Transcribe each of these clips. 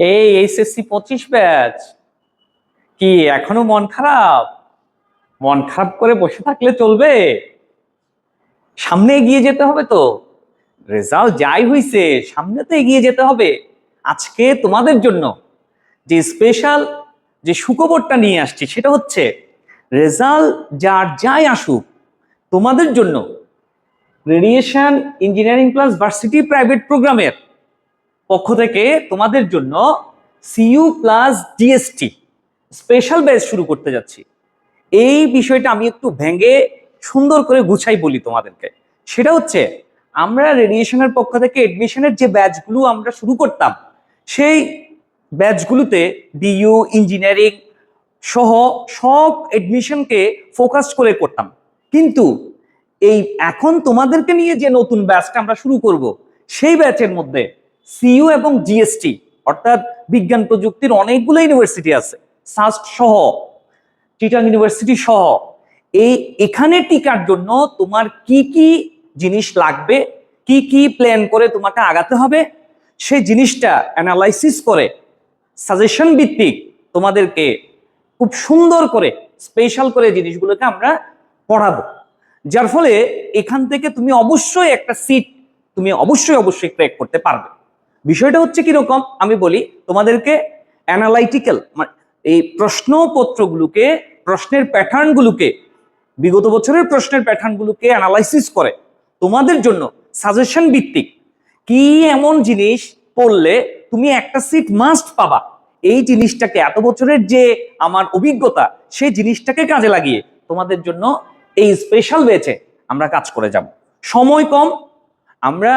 এই এইচএসসি পঁচিশ ব্যাচ কি, এখনও মন খারাপ? মন খারাপ করে বসে থাকলে চলবে? সামনে এগিয়ে যেতে হবে তো। রেজাল্ট যাই হইছে, সামনে তো এগিয়ে যেতে হবে। আজকে তোমাদের জন্য যে স্পেশাল যে সুখবরটা নিয়ে আসছি, সেটা হচ্ছে রেজাল্ট যার যাই আসুক, তোমাদের জন্য radiation engineering plus varsity private প্রোগ্রামের পক্ষ থেকে তোমাদের জন্য CU plus DST special batch শুরু করতে যাচ্ছি। এই বিষয়টা আমি একটু ভেঙে সুন্দর করে গুছাই বলি তোমাদেরকে। সেটা হচ্ছে, আমরা রেডিয়েশনের পক্ষ থেকে এডমিশনের যে ব্যাচগুলো আমরা শুরু করতাম, সেই ব্যাচগুলোতে ডিইউ ইঞ্জিনিয়ারিং সহ সব এডমিশনকে ফোকাস করে করতাম। কিন্তু এই এখন তোমাদেরকে নিয়ে যে নতুন ব্যাচটা আমরা শুরু করব, সেই ব্যাচের মধ্যে সিইউ এবং জিএসটি, অর্থাৎ বিজ্ঞান প্রযুক্তির অনেকগুলো ইউনিভার্সিটি আছে, সাস্ট সহ, টিটাং ইউনিভার্সিটি সহ, এই এখানে টিকার জন্য তোমার কি কি জিনিস লাগবে, কি কি প্ল্যান করে তোমাকে আগাতে হবে, সেই জিনিসটা অ্যানালাইসিস করে সাজেশন ভিত্তিক তোমাদেরকে খুব সুন্দর করে স্পেশাল করে জিনিসগুলোকে আমরা পড়াবো। যার ফলে এখান থেকে তুমি অবশ্যই একটা সিট তুমি অবশ্যই অবশ্যই ক্র্যাক করতে পারবে। বিষয়টা হচ্ছে কীরকম? আমি বলি, তোমাদেরকে অ্যানালাইটিক্যাল এই প্রশ্নপত্রগুলোকে, প্রশ্নের প্যাটার্নগুলোকে, বিগত বছরের প্রশ্নের প্যাটার্নগুলোকে অ্যানালাইসিস করে। তোমাদের জন্য সাজেশন ভিত্তিক। কি এমন জিনিস পড়লে তুমি একটা সিট মাস্ট পাবা? এই জিনিসটাকে, এত বছরের যে আমার অভিজ্ঞতা, সেই জিনিসটাকে কাজে লাগিয়ে তোমাদের জন্য এই স্পেশাল বেচে আমরা কাজ করে যাব। সময় কম, আমরা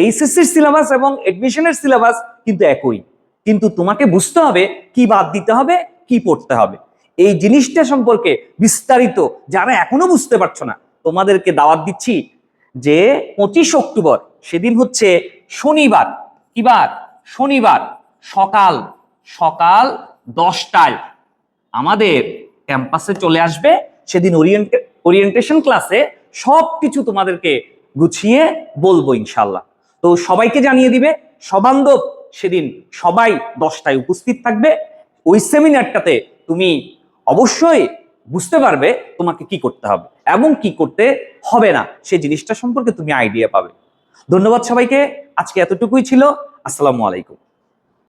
এইচএসসির সিলেবাস এবং এডমিশনের সিলেবাস কিন্তু একই। কিন্তু তোমাকে বুঝতে হবে কি বাদ দিতে হবে, কি পড়তে হবে। এই জিনিসটা সম্পর্কে বিস্তারিত যারা এখনও বুঝতে পারছ না, তোমাদেরকে দাওয়াত দিচ্ছি যে পঁচিশ অক্টোবর সেদিন হচ্ছে শনিবার। কিবার শনিবার। সকাল সকাল দশটায় আমাদের ক্যাম্পাসে চলে আসবে। সেদিন ওরিয়েন্টে ওরিয়েন্টেশন ক্লাসে সব কিছু তোমাদেরকে গুছিয়ে বলব ইনশাল্লাহ তো সবাইকে জানিয়ে দিবে, সবান্ধব সেদিন সবাই দশটায় উপস্থিত থাকবে। ওই সেমিনারটাতে তুমি অবশ্যই বুঝতে পারবে তোমাকে কি করতে হবে এবং কি করতে হবে না সেই জিনিসটা সম্পর্কে তুমি আইডিয়া পাবে। ধন্যবাদ সবাইকে, আজকে এতটুকুই ছিল, আসসালামু আলাইকুম।